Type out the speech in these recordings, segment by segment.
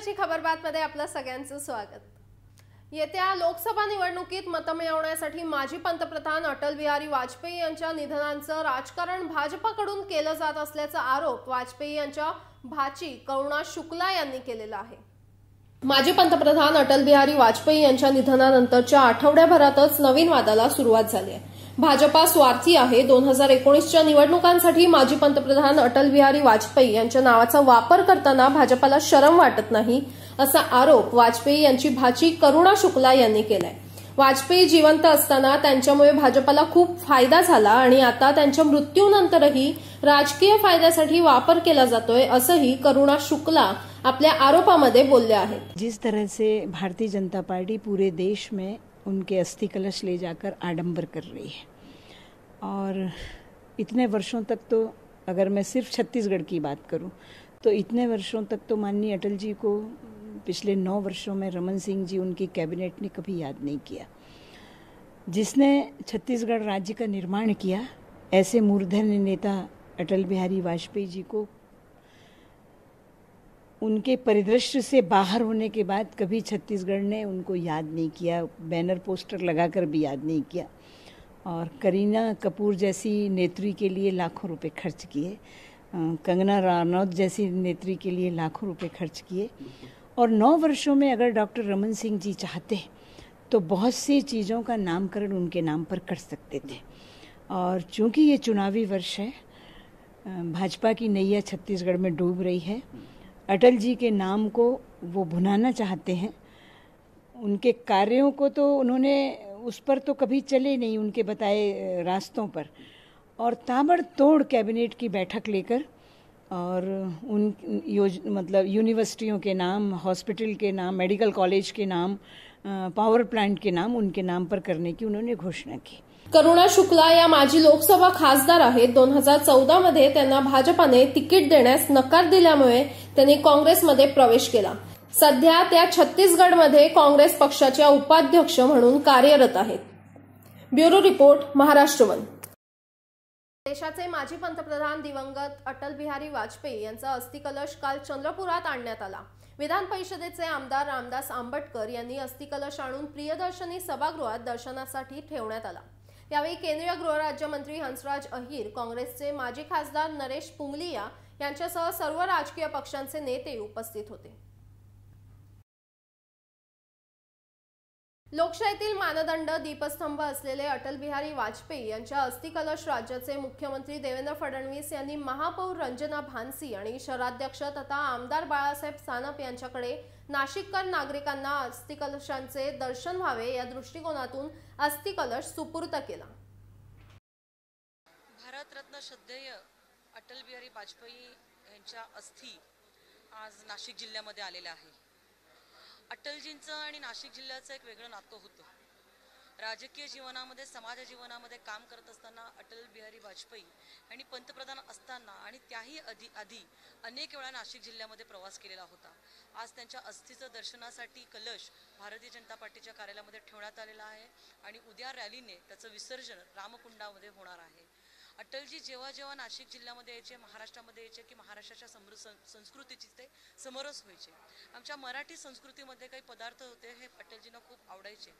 महत्वाची खबर बातमध्ये आपलं सगळ्यांचं स्वागत. येत्या लोकसभा निवडणुकीत मतं मिळवण्यासाठी माजी पंतप्रधान अटल बिहारी वाजपेयी यांच्या निधनांचं राजकारण भाजपाकडून केलं जात असल्याचा आरोप वाजपेयी यांच्या भाची करुणा शुक्ला यांनी केलेला आहे. माजी पंतप्रधान अटल बिहारी वाजपेयी यांच्या निधनानंतरच्या आठवड्याभरातच नवीन वादाला सुरुवात झाली आहे. भाजपा स्वार्थी आहे. दोन हजार एकोणीसच्या निवडणुकांसाठी माजी पंतप्रधान अटल बिहारी वाजपेयी यांच्या नावाचा वापर करताना भाजपाला शरम वाटत नाही असा आरोप वाजपेयी यांची भाची करुणा शुक्ला यांनी केलाय. वाजपेयी जिवंत असताना त्यांच्यामुळे भाजपाला खूप फायदा झाला आणि आता त्यांच्या मृत्यूनंतरही राजकीय फायद्यासाठी वापर केला जातोय असंही करुणा शुक्ला आपल्या आरोपामध्ये बोलले आहेत जिस तरह से भारतीय जनता पार्टी पूरे देश में उनके अस्थि कलश ले जाकर आडंबर कर रही है। और इतने वर्षों तक तो अगर मैं सिर्फ़ छत्तीसगढ़ की बात करूँ तो इतने वर्षों तक तो माननीय अटल जी को पिछले नौ वर्षों में रमन सिंह जी उनकी कैबिनेट ने कभी याद नहीं किया। जिसने छत्तीसगढ़ राज्य का निर्माण किया, ऐसे मूर्धन्य नेता अटल बिहारी वाजपेयी जी को उनके परिदृश्य से बाहर होने के बाद कभी छत्तीसगढ़ ने उनको याद नहीं किया, बैनर पोस्टर लगाकर भी याद नहीं किया। और करीना कपूर जैसी नेत्री के लिए लाखों रुपए खर्च किए कंगना रानौत जैसी नेत्री के लिए लाखों रुपए खर्च किए। और नौ वर्षों में अगर डॉक्टर रमन सिंह जी चाहते तो बहुत सी चीज़ों का नामकरण उनके नाम पर कर सकते थे। और चूँकि ये चुनावी वर्ष है भाजपा की नैया छत्तीसगढ़ में डूब रही है अटल जी के नाम को वो भुनाना चाहते हैं। उनके कार्यों को तो उन्होंने उस पर तो कभी चले नहीं, उनके बताए रास्तों पर। और ताबड़तोड़ कैबिनेट की बैठक लेकर और उन, योज मतलब यूनिवर्सिटियों के नाम, हॉस्पिटल के नाम, मेडिकल कॉलेज के नाम पावर प्लांट के नाम, उनके नाम पर करने की उन्होंने घोषणा की। करुणा शुक्ला या माजी लोकसभा खासदार आहेत. दोन हजार चौदा मध्ये त्यांना भाजपाने तिकीट देण्यास नकार दिल्यामुळे त्यांनी काँग्रेसमध्ये प्रवेश केला. सध्या त्या छत्तीसगडमध्ये काँग्रेस पक्षाच्या उपाध्यक्ष म्हणून कार्यरत आहेत. Bureau report Maharashtra one. देशाचे माजी पंतप्रधान दिवंगत अटल बिहारी वाजपेयी यांचा अस्थिकलश काल चंद्रपुरात आणण्यात आला. विधान परिषदेचे आमदार रामदास आंबटकर यांनी अस्थिकलश आणून प्रियदर्शनी सभागृहात दर्शनासाठी ठेवण्यात आला. यावेळी केंद्रीय गृहराज्यमंत्री हंसराज अहिर काँग्रेसचे माजी खासदार नरेश पुंगलिया यांच्यासह सर्व राजकीय पक्षांचे नेते उपस्थित होते. लोकशाहीतील मानदंड दीपस्तंभ असलेले अटल बिहारी वाजपेयी यांच्या अस्थिकलश राज्याचे मुख्यमंत्री देवेंद्र फडणवीस यांनी महापौर रंजना भानसी आणि शहराध्यक्ष तथा आमदार बाळासाहेब सानप यांच्याकडे नाशिककर नागरिकांना अस्थिकलशांचे दर्शन व्हावे या दृष्टिकोनातून अस्थिकलश सुपूर्त केला. भारतरत्न श्रद्धेय अटल बिहारी वाजपेयी यांच्या अस्थि आज नाशिक जिल्ह्यामध्ये आलेल्या आहे. अटलजींचं आणि नाशिक जिल्ह्याचं एक वेगळं नातं होतं. राजकीय जीवनामध्ये समाज जीवनामध्ये काम करत असताना अटल बिहारी वाजपेयी आणि पंतप्रधान असताना आणि त्याही आधी आधी अनेक वेळा नाशिक जिल्ह्यामध्ये प्रवास केलेला होता. आज त्यांच्या अस्थीचं दर्शनासाठी कलश भारतीय जनता पार्टीच्या कार्यालयामध्ये ठेवण्यात आलेला आहे आणि उद्या रॅलीने त्याचं विसर्जन रामकुंडामध्ये होणार आहे. अटलजी जेव्हा जेव्हा नाशिक जिल्ह्यामध्ये यायचे महाराष्ट्रामध्ये यायचे की महाराष्ट्राच्या समृ संस्कृतीची ते समरस व्हायचे. आमच्या मराठी संस्कृतीमध्ये काही पदार्थ होते हे अटलजींना खूप आवडायचे.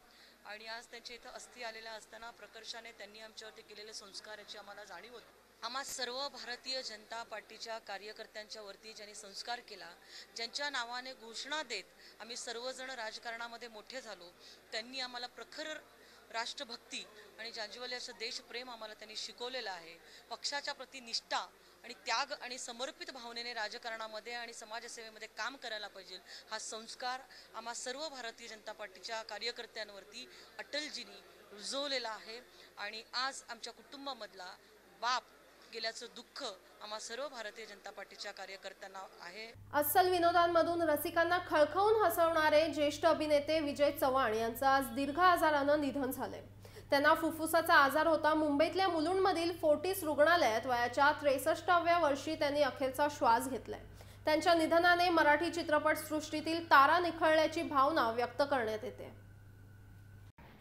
आणि आज त्यांच्या इथं अस्थी आलेल्या असताना प्रकर्षाने त्यांनी आमच्यावरती केलेले संस्कार याची आम्हाला जाणीव होती. आम्हा सर्व भारतीय जनता पार्टीच्या कार्यकर्त्यांच्या वरती ज्यांनी संस्कार केला ज्यांच्या नावाने घोषणा देत आम्ही सर्वजण राजकारणामध्ये मोठे झालो त्यांनी आम्हाला प्रखर राष्ट्रभक्ती आणि जांजीवाले असं देशप्रेम आम्हाला त्यांनी शिकवलेलं आहे. पक्षाच्या प्रति निष्ठा आणि त्याग आणि समर्पित भावनेने राजकारणामध्ये आणि समाजसेवेमध्ये काम करायला पाहिजे हा संस्कार आम्हा सर्व भारतीय जनता पार्टीच्या कार्यकर्त्यांवरती अटलजींनी रुजवलेला आहे. आणि आज आमच्या कुटुंबामधला बाप गेल्याचं दुःख आम्हा सर्व भारतीय जनता पार्टीच्या कार्यकर्त्यांना आहे. अस्सल विनोदांमधून रसिकांना खळखळून हसवणारे ज्येष्ठ अभिनेते विजय चव्हाण यांचं आज दीर्घ आजारानं निधन झालंय. त्यांना फुफ्फुसाचा आजार होता. मुंबईतल्या मुलुंडमधील फोर्टिस रुग्णालयात वयाच्या त्रेसष्टाव्या वर्षी त्यांनी अखेरचा श्वास घेतलाय. त्यांच्या निधनाने मराठी चित्रपट सृष्टीतील तारा निखळल्याची भावना व्यक्त करण्यात येते.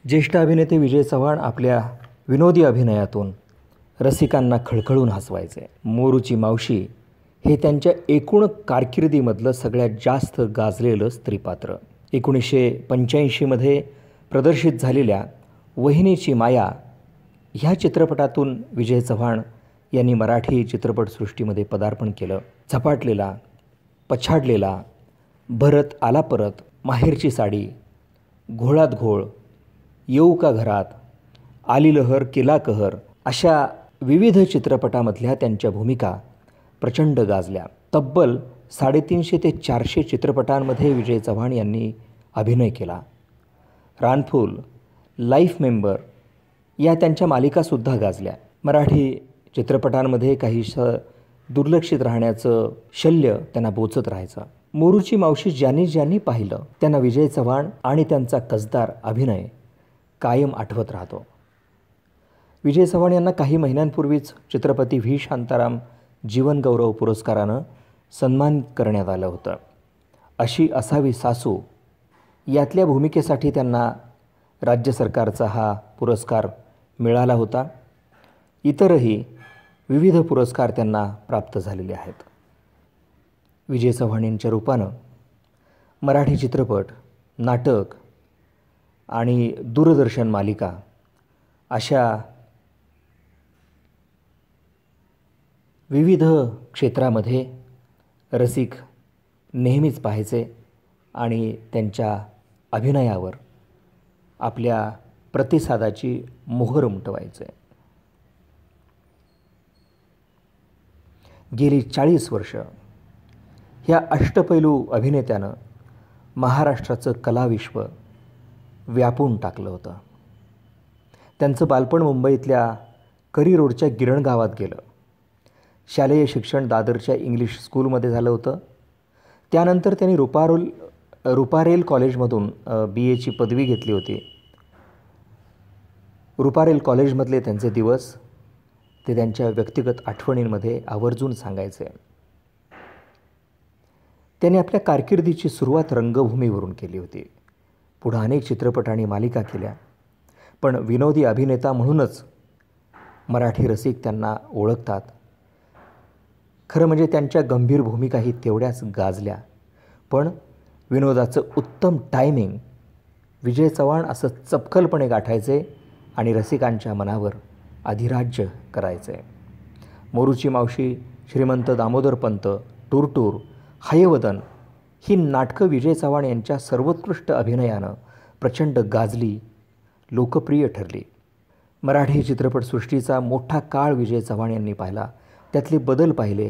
ज्येष्ठ अभिनेते विजय चव्हाण आपल्या विनोदी अभिनयातून रसिकांना खळखळून हसवायचे. मोरूची मावशी हे त्यांच्या एकूण कारकिर्दीमधलं सगळ्यात जास्त गाजलेलं स्त्रीपात्र. एकोणीसशे पंच्याऐंशीमध्ये प्रदर्शित झालेल्या वहिनीची माया ह्या चित्रपटातून विजय चव्हाण यांनी मराठी चित्रपटसृष्टीमध्ये पदार्पण केलं. झपाटलेला पछाडलेला भरत आला परत माहेरची साडी घोळात घोळ येऊ का घरात आली लहर केला कहर अशा विविध चित्रपटामधल्या त्यांच्या भूमिका प्रचंड गाजल्या. तब्बल साडेतीनशे ते चारशे चित्रपटांमध्ये विजय चव्हाण यांनी अभिनय केला. रानफूल लाईफ मेंबर या त्यांच्या मालिकासुद्धा गाजल्या. मराठी चित्रपटांमध्ये काहीसं दुर्लक्षित राहण्याचं शल्य त्यांना बोचत राहायचं. मोरूची मावशी ज्यांनी ज्यांनी पाहिलं त्यांना विजय चव्हाण आणि त्यांचा कसदार अभिनय कायम आठवत राहतो. विजय चव्हाण यांना काही महिन्यांपूर्वीच चित्रपती व्ही. शांताराम जीवनगौरव पुरस्कारानं सन्मान करण्यात आलं होतं. अशी असावी सासू यातल्या भूमिकेसाठी त्यांना राज्य सरकारचा हा पुरस्कार मिळाला होता. इतरही विविध पुरस्कार त्यांना प्राप्त झालेले आहेत. विजय चव्हाण यांच्या रूपानं मराठी चित्रपट नाटक आणि दूरदर्शन मालिका अशा विविध क्षेत्रामध्ये रसिक नेहमीच पाहायचे आणि त्यांच्या अभिनयावर आपल्या प्रतिसादाची मोहर उमटवायचे. गेली चाळीस वर्ष ह्या अष्टपैलू अभिनेत्यानं महाराष्ट्राचं कलाविश्व व्यापून टाकलं होतं. त्यांचं बालपण मुंबईतल्या करी रोडच्या गिरण गावात गेलं. शालेय शिक्षण दादरच्या इंग्लिश स्कूलमध्ये झालं होतं. त्यानंतर त्यांनी रुपारोल रुपारेल कॉलेजमधून बी एची पदवी घेतली होती. रुपारेल कॉलेजमधले त्यांचे दिवस ते त्यांच्या व्यक्तिगत आठवणींमध्ये आवर्जून सांगायचे. त्यांनी आपल्या कारकिर्दीची सुरुवात रंगभूमीवरून केली होती. पुढं अनेक चित्रपट आणि मालिका केल्या. पण विनोदी अभिनेता म्हणूनच मराठी रसिक त्यांना ओळखतात. खरं म्हणजे त्यांच्या गंभीर भूमिकाही तेवढ्याच गाजल्या. पण विनोदाचं उत्तम टायमिंग विजय चव्हाण असं चपखलपणे गाठायचे आणि रसिकांच्या मनावर अधिराज्य करायचे. मोरूची मावशी श्रीमंत दामोदरपंत टूरटूर हयवदन ही नाटकं विजय चव्हाण यांच्या सर्वोत्कृष्ट अभिनयानं प्रचंड गाजली लोकप्रिय ठरली. मराठी चित्रपटसृष्टीचा मोठा काळ विजय चव्हाण यांनी पाहिला. त्यातले बदल पाहिले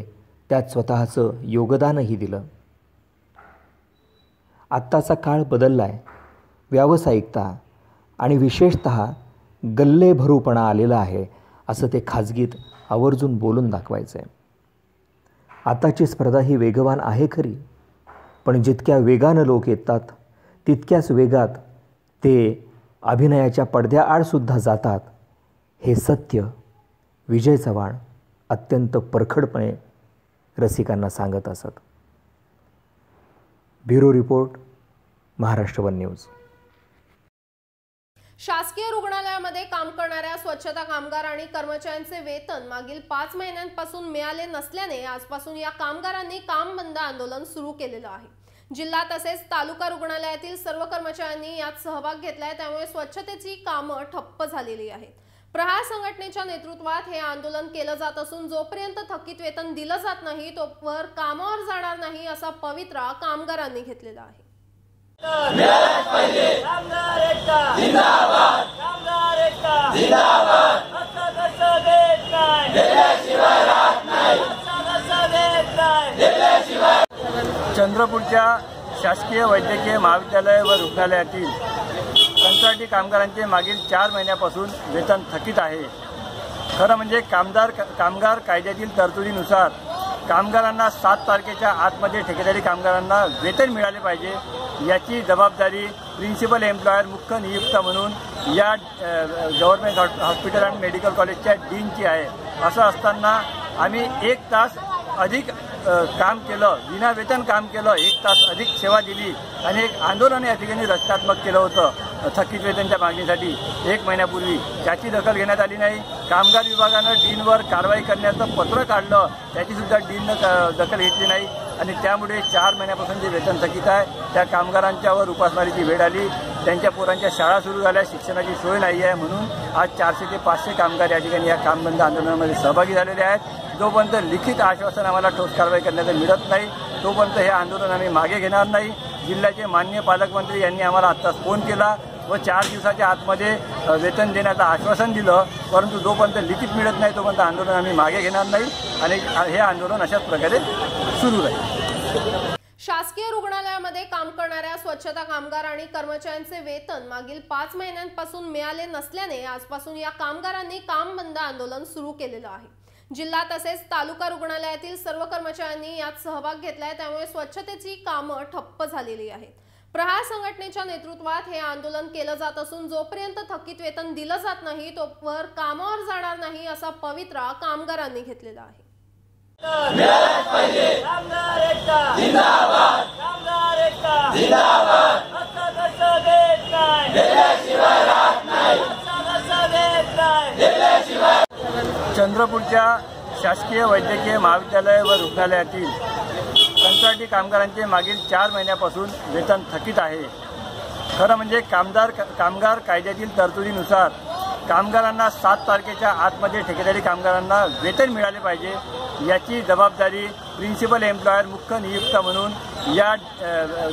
त्यात स्वतःचं योगदानही दिलं. आत्ताचा काळ बदलला आहे व्यावसायिकता आणि विशेषत गल्लेभरूपणा आलेला आहे असं ते खाजगीत आवर्जून बोलून दाखवायचं आहे आताची स्पर्धा ही वेगवान आहे खरी पण जितक्या वेगानं लोक येतात तितक्याच वेगात ते अभिनयाच्या पडद्याआडसुद्धा जातात हे सत्य विजय चव्हाण अत्यंत परखडपणे रसिकांना सांगत असत. Bureau report Maharashtra one news. शासकीय रुग्णालयामध्ये काम करणाऱ्या स्वच्छता कामगार आणि कर्मचाऱ्यांचे वेतन मागील पाच महिन्यांपासून मिळाले नसल्याने आजपासून या कामगारांनी काम बंद आंदोलन सुरू केलेलं आहे. जिल्हा तसेच तालुका रुग्णालयातील सर्व कर्मचाऱ्यांनी यात सहभाग घेतलाय त्यामुळे स्वच्छतेची कामं ठप्प झालेली आहेत. प्रहार संघटनेच्या नेतृत्वात हे आंदोलन केलं जात असून जोपर्यंत थकीत वेतन दिलं जात नाही तोवर कामावर जाणार नाही असा पवित्रा कामगारांनी घेतलेला आहे. चंद्रपूरच्या शासकीय वैद्यकीय महाविद्यालय व रुग्णालयातील कंत्राटी कामगारांचे मागील चार महिन्यापासून वेतन थकीत आहे. खरं म्हणजे कामदार कामगार कायद्यातील तरतुदीनुसार कामगारांना सात तारखेच्या आतमध्ये ठेकेदारी कामगारांना वेतन मिळाले पाहिजे याची जबाबदारी प्रिन्सिपल एम्प्लॉयर मुख्य नियुक्त म्हणून या गव्हर्नमेंट हॉस्पिटल अँड मेडिकल कॉलेजच्या डीनची आहे. असं असताना आम्ही एक तास अधिक काम केलं विनावेतन काम केलं एक तास अधिक सेवा दिली आणि एक आंदोलन या ठिकाणी रचनात्मक केलं होतं. थकीत वेतनच्या मागणीसाठी एक महिन्यापूर्वी त्याची दखल घेण्यात आली नाही. कामगार विभागानं डीनवर कारवाई करण्याचं पत्र काढलं. त्याची सुद्धा डीननं क- दखल घेतली नाही. आणि त्यामुळे चार महिन्यापासून जे वेतन थकीत आहे त्या कामगारांच्यावर उपासमारीची वेळ आली. त्यांच्या पोरांच्या शाळा सुरू झाल्या. शिक्षणाची सोय नाही आहे म्हणून आज चारशे ते पाचशे कामगार या ठिकाणी या कामबंद आंदोलनामध्ये सहभागी झालेले आहेत. जोपर्यंत लिखित आश्वासन आम्हाला ठोस कारवाई करण्याचं मिळत नाही तोपर्यंत हे आंदोलन आम्ही मागे घेणार नाही. जिल्ह्याचे मान्य पालकमंत्री यांनी आम्हाला आत्ताच फोन केला व चार दिवसाच्या आतमध्ये वेतन देण्याचं आश्वासन दिलं. परंतु जोपर्यंत लिखित मिळत नाही तोपर्यंत आंदोलन आम्ही मागे घेणार नाही. आणि हे आंदोलन अशाच प्रकारे सुरू राहील. शासकीय रुग्णालयामध्ये काम करणाऱ्या स्वच्छता कामगार आणि कर्मचाऱ्यांचे वेतन मागील पाच महिन्यांपासून मिळाले नसल्याने आजपासून या कामगारांनी काम बंद आंदोलन सुरू केलेलं आहे. जिल्हा तसेच तालुका रुग्णालयातील सर्व कर्मचाऱ्यांनी यात सहभाग घेतलाय. त्यामुळे स्वच्छतेची कामं ठप्प झालेली आहेत. प्रहार संघटनेच्या नेतृत्वात हे आंदोलन केलं जात असून जोपर्यंत थकीत वेतन दिलं जात नाही तोवर कामावर जाणार नाही असा पवित्रा कामगारांनी घेतलेला आहे. जिंदाबाद कामगार एकता जिंदाबाद हक्का कसा देत नाही दिल्याशिवाय राहत नाही हक्का कसा देत नाही चंद्रपूरच्या शासकीय वैद्यकीय महाविद्यालय व रुग्णालयातील कंत्राटी कामगारांचे मागील चार महिन्यापासून वेतन थकीत आहे. खरं म्हणजे कामदार कामगार कायद्यातील तरतुदीनुसार कामगारांना सात तारखेच्या आतमध्ये ठेकेदारी कामगारांना वेतन मिळाले पाहिजे याची जबाबदारी प्रिन्सिपल एम्प्लॉयर मुख्य नियुक्त म्हणून या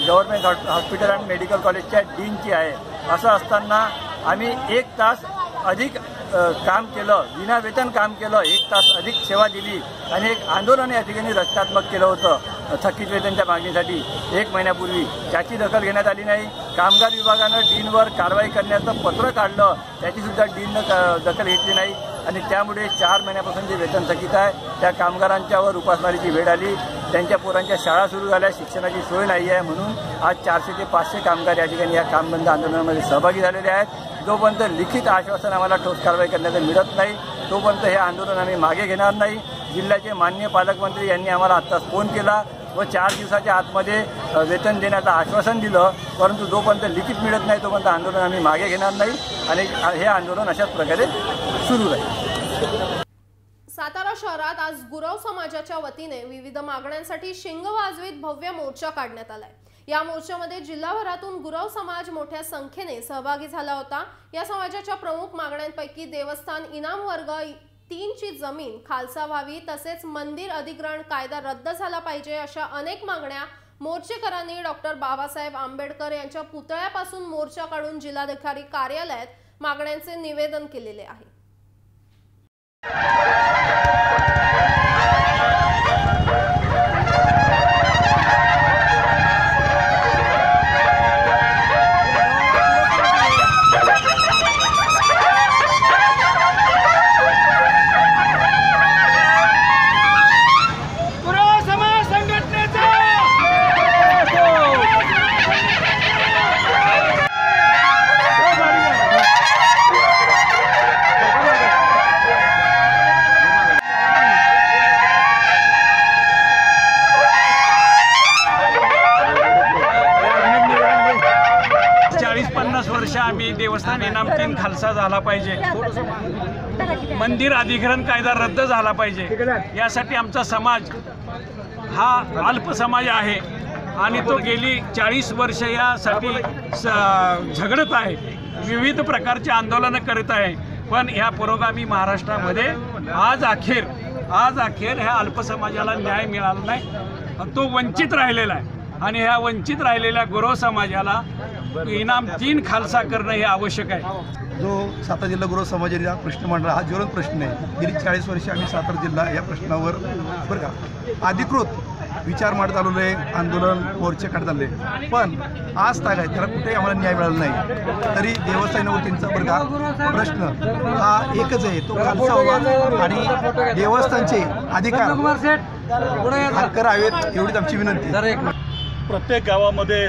गव्हर्नमेंट हॉस्पिटल अँड मेडिकल कॉलेजच्या डीनची आहे. असं असताना आम्ही एक तास अधिक काम केलं विनावेतन काम केलं एक तास अधिक सेवा दिली आणि एक आंदोलन या ठिकाणी रचनात्मक केलं होतं. थकीत वेतनच्या मागणीसाठी एक महिन्यापूर्वी त्याची दखल घेण्यात आली नाही. कामगार विभागानं डीनवर कारवाई करण्याचं पत्र काढलं त्याची सुद्धा डीननं क- दखल घेतली नाही. आणि त्यामुळे चार महिन्यापासून जे वेतन थकीत आहे त्या कामगारांच्यावर उपासमारीची वेळ आली. त्यांच्या पोरांच्या शाळा सुरू झाल्या शिक्षणाची सोय नाही आहे म्हणून आज चारशे ते पाचशे कामगार या ठिकाणी या कामबंद आंदोलनामध्ये सहभागी झालेले आहेत. जोपर्यंत लिखित आश्वासन आम्हाला ठोस कारवाई करण्याचं मिळत नाही तोपर्यंत हे आंदोलन आम्ही मागे घेणार नाही. जिल्ह्याचे मान्य पालकमंत्री यांनी आम्हाला आत्ताच फोन केला व चार दिवसाच्या आतमध्ये वेतन देण्याचं आश्वासन दिलं. परंतु जोपर्यंत लिखित मिळत नाही तोपर्यंत आंदोलन आम्ही मागे घेणार नाही. आणि हे आंदोलन अशाच प्रकारे सुरू राहील. सातारा शहरात आज गुरव समाजाच्या वतीने विविध मागण्यांसाठी शिंग वाजवीत भव्य मोर्चा काढण्यात आलाय. या मोर्चामध्ये जिल्हाभरातून गुरव समाज मोठ्या संख्येने सहभागी झाला होता. या समाजाच्या प्रमुख मागण्यांपैकी देवस्थान इनाम वर्ग तीनची जमीन खालसा व्हावी तसेच मंदिर अधिग्रहण कायदा रद्द झाला पाहिजे अशा अनेक मागण्या मोर्चेकरांनी डॉक्टर बाबासाहेब आंबेडकर यांच्या पुतळ्यापासून मोर्चा काढून जिल्हाधिकारी कार्यालयात मागण्यांचे निवेदन केलेले आहे. देवस्थान इनाम खालसा झाला पाहिजे. मंदिर अधिग्रहण कायदा रद्द झाला पाहिजे. यासाठी आमचा समाज हा अल्प समाज आहे आणि तो गेली चाळीस वर्ष यासाठी स- झगडत आहे. विविध प्रकारचे आंदोलनं करत आहे. पण ह्या पुरोगामी महाराष्ट्रामध्ये आज अखेर आज अखेर ह्या अल्प समाजाला न्याय मिळाला नाही. तो वंचित राहिलेला आहे. आणि ह्या वंचित राहिलेल्या गुरव समाजाला इनाम तीन खालसा करणं हे आवश्यक आहे. जो सातारा जिल्हा गृह समाजाचा प्रश्न मांडला हा ज्वलंत प्रश्न आहे. गेली चाळीस वर्षे आम्ही सातारा जिल्हा या प्रश्नावर बरं का अधिकृत विचार मांडत आलेलो आहे आंदोलन मोर्चे काढत आले पण आज ताग आहे त्याला कुठेही आम्हाला न्याय मिळाला नाही. तरी देवस्थान वतींचा बरं का प्रश्न हा एकच आहे तो खालसा व्हावा आणि देवस्थानचे अधिकार हक्क राहावेत एवढीच आमची विनंती प्रत्येक गावामध्ये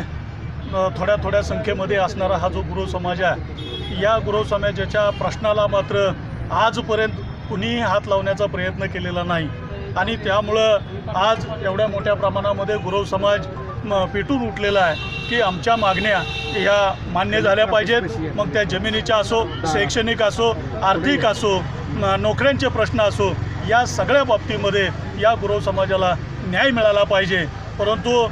थोड्या थोड्या संख्येमध्ये असणारा हा जो गुरु समाज आहे या गुरु समाजाच्या प्रश्नाला मात्र आजपर्यंत कुणीही हात लावण्याचा प्रयत्न केलेला नाही. आणि त्यामुळं आज एवढ्या मोठ्या प्रमाणामध्ये गुरव समाज पेटून उठलेला आहे की आमच्या मागण्या ह्या मान्य झाल्या पाहिजेत. मग त्या जमिनीच्या असो शैक्षणिक असो आर्थिक असो नोकऱ्यांचे प्रश्न असो या सगळ्या बाबतीमध्ये या गुरव समाजाला न्याय मिळाला पाहिजे. परंतु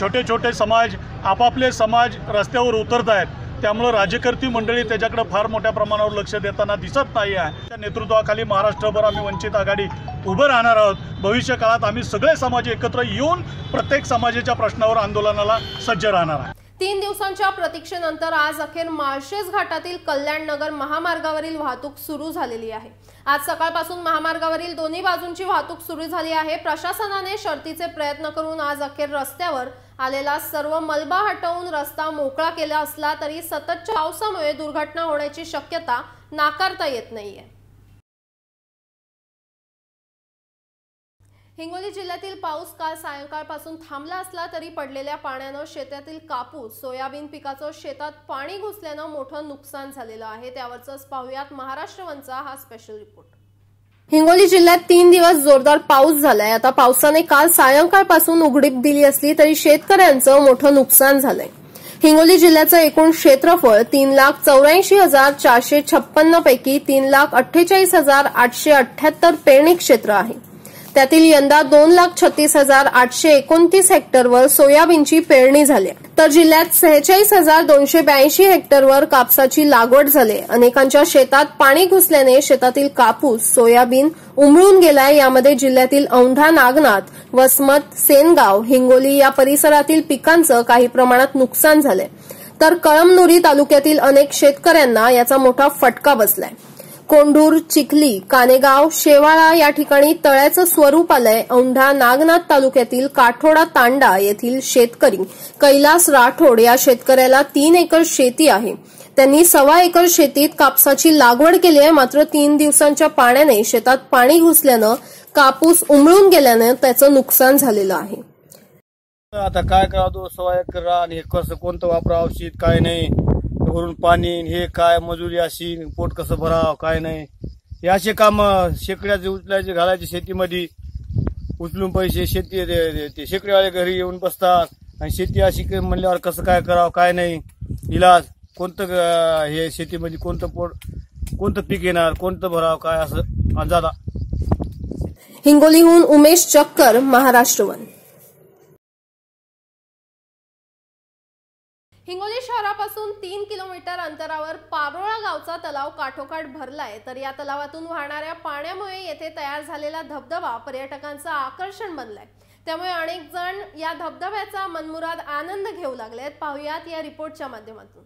छोटे छोटे समाज आपापले समाज रस्त्यावर उतरत आहेत. त्यामुळं राजकर्ती मंडळी त्याच्याकडे फार मोठ्या प्रमाणावर लक्ष देताना दिसत नाही आहे. त्या नेतृत्वाखाली महाराष्ट्रभर आम्ही वंचित आघाडी उभं राहणार आहोत. भविष्य काळात आम्ही सगळे समाज एकत्र येऊन प्रत्येक समाजाच्या प्रश्नावर आंदोलनाला सज्ज राहणार आहे तीन दिवसांच्या प्रतीक्षेनंतर आज अखेर माळशेज घाटातील कल्याण नगर महामार्गावरील वाहतूक सुरू झालेली आहे. आज सकाळपासून महामार्गावरील दोन्ही बाजूंची वाहतूक सुरू झाली आहे. प्रशासनाने शर्तीचे प्रयत्न करून आज अखेर रस्त्यावर आलेला सर्व मलबा हटवून रस्ता मोकळा केला असला तरी सततच्या पावसामुळे दुर्घटना होण्याची शक्यता नाकारता येत नाहीये. हिंगोली जिल्ह्यातील पाऊस काल सायंकाळपासून थांबला असला तरी पडलेल्या पाण्यानं शेतातील कापूस सोयाबीन पिकाचं शेतात पाणी घुसल्यानं मोठं नुकसान झालेलं आहे. त्यावरच पाहुयात महाराष्ट्र वनचा हा स्पेशल रिपोर्ट हिंगोली जिल्ह्यात तीन दिवस जोरदार पाऊस झालाय. आता पावसाने काल सायंकाळपासून उघडीप दिली असली तरी शेतकऱ्यांचं मोठं नुकसान झालंय. हिंगोली जिल्ह्याचं एकूण क्षेत्रफळ तीन लाख चौऱ्याऐंशी हजार चारशे छप्पन्न पैकी तीन लाख अठ्ठेचाळीस हजार आठशे अठ्ठ्याहत्तर पेरणी क्षेत्र आहे. त्यातील यंदा दोन लाख छत्तीस हजार आठशे एकोणतीस हेक्टरवर सोयाबीनची पेरणी झाली तर जिल्ह्यात सेहेचाळीस हजार दोनशे ब्याऐंशी हेक्टरवर कापसाची लागवड झाली अनेकांच्या शेतात पाणी घुसल्याने शेतातील कापूस सोयाबीन उमळून गेलाय. यामध्ये जिल्ह्यातील औंढा नागनाथ वसमत सेनगाव हिंगोली या परिसरातील पिकांचं काही प्रमाणात नुकसान झालंय. तर कळमनुरी तालुक्यातील अनेक शेतकऱ्यांना याचा मोठा फटका बसलाय. कोंढूर चिखली कानेगाव शेवाळा या ठिकाणी तळ्याचं स्वरूप आलंय. औंढा नागनाथ तालुक्यातील काठोडा तांडा येथील शेतकरी कैलास राठोड या शेतकऱ्याला तीन एकर शेती आहे. त्यांनी सव्वा एकर शेतीत कापसाची लागवड केली आहे. मात्र तीन दिवसांच्या पाण्याने शेतात पाणी घुसल्यानं कापूस उमळून गेल्यानं त्याचं नुकसान झालेलं आहे. आता काय करावं सव्वा एकर आणि कसं कोणतं वापरावं औषध काय नाही. वरून पाणी हे काय मजुरी अशी पोट कसं भरावं काय नाही. हे असे काम शेकड्याचे उचलायचे घालायचे शेतीमध्ये उचलून पैसे शेती ते- शेकडीवाले घरी येऊन बसतात. आणि शेती अशी म्हणल्यावर कसं काय करावं काय नाही. इलाज कोणतं हे शेतीमध्ये कोणतं पोट कोणतं पीक येणार कोणतं भरावं काय असं अंदाजा हिंगोलीहून उमेश चक्कर महाराष्ट्रवन हिंगोली शहरापासून तीन किलोमीटर अंतरावर पारोळा गावचा तलाव काठोकाठ भरलाय. तर या तलावातून वाहणाऱ्या पाण्यामुळे येथे तयार झालेला धबधबा पर्यटकांचं आकर्षण बनलाय. त्यामुळे अनेक जण या धबधब्याचा मनमुराद आनंद घेऊ लागलेत. पाहुयात या रिपोर्टच्या माध्यमातून.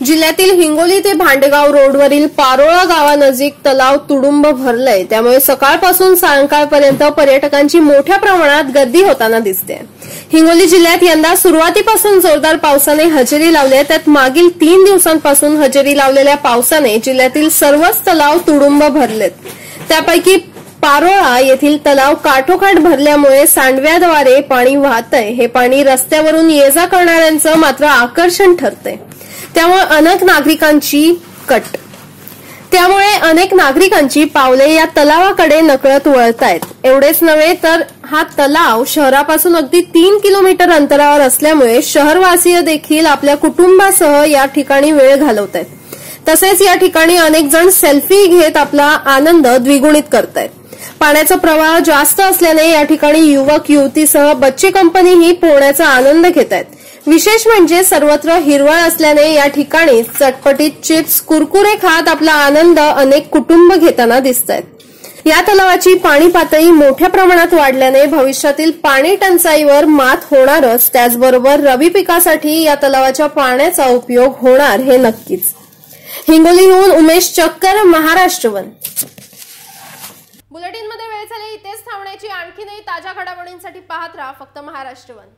जिल्ह्यातील हिंगोली ते भांडेगाव रोडवरील पारोळा गावानजीक तलाव तुडुंब भरलंय. त्यामुळे सकाळपासून सायंकाळपर्यंत पर्यटकांची मोठ्या प्रमाणात गर्दी होताना दिसते. हिंगोली जिल्ह्यात यंदा सुरुवातीपासून जोरदार पावसाने हजेरी लावली आहे. त्यात मागील तीन दिवसांपासून हजेरी लावलेल्या पावसाने जिल्ह्यातील सर्वच तलाव तुडुंब भरलेत. त्यापैकी पारोळा येथील तलाव काठोकाठ भरल्यामुळे सांडव्याद्वारे पाणी वाहतंय. हे पाणी रस्त्यावरून ये जा करणाऱ्यांचं मात्र आकर्षण ठरतंय. त्यामुळे अनेक नागरिकांची कट. त्यामुळे अनेक नागरिकांची पावले या तलावाकडे नकळत वळतायत. एवढेच नव्हे तर हा तलाव शहरापासून अगदी तीन किलोमीटर अंतरावर असल्यामुळे शहरवासीय देखील आपल्या कुटुंबासह या ठिकाणी वेळ घालवत आहेत तसेच या ठिकाणी अनेक जण सेल्फी घेत आपला आनंद द्विगुणित करतायत. पाण्याचा प्रवाह जास्त असल्याने या ठिकाणी युवक युवतीसह बच्चे कंपनीही पोहण्याचा आनंद घेत आहेत विशेष म्हणजे सर्वत्र हिरवळ असल्याने या ठिकाणी चटपटीत चिप्स कुरकुरे खात आपला आनंद अनेक कुटुंब घेताना दिसत आहेत या तलावाची पाणी पातळी मोठ्या प्रमाणात वाढल्याने भविष्यातील पाणी टंचाईवर मात होणारच. त्याचबरोबर रबी पिकासाठी या तलावाच्या पाण्याचा उपयोग होणार हे नक्कीच. हिंगोलीहून उमेश चक्कर महाराष्ट्रवन बुलेटिनमध्ये वेळ झाली इथेच थांबण्याची आणखीनही ताज्या घडामोडींसाठी पाहत राहा फक्त महाराष्ट्र वन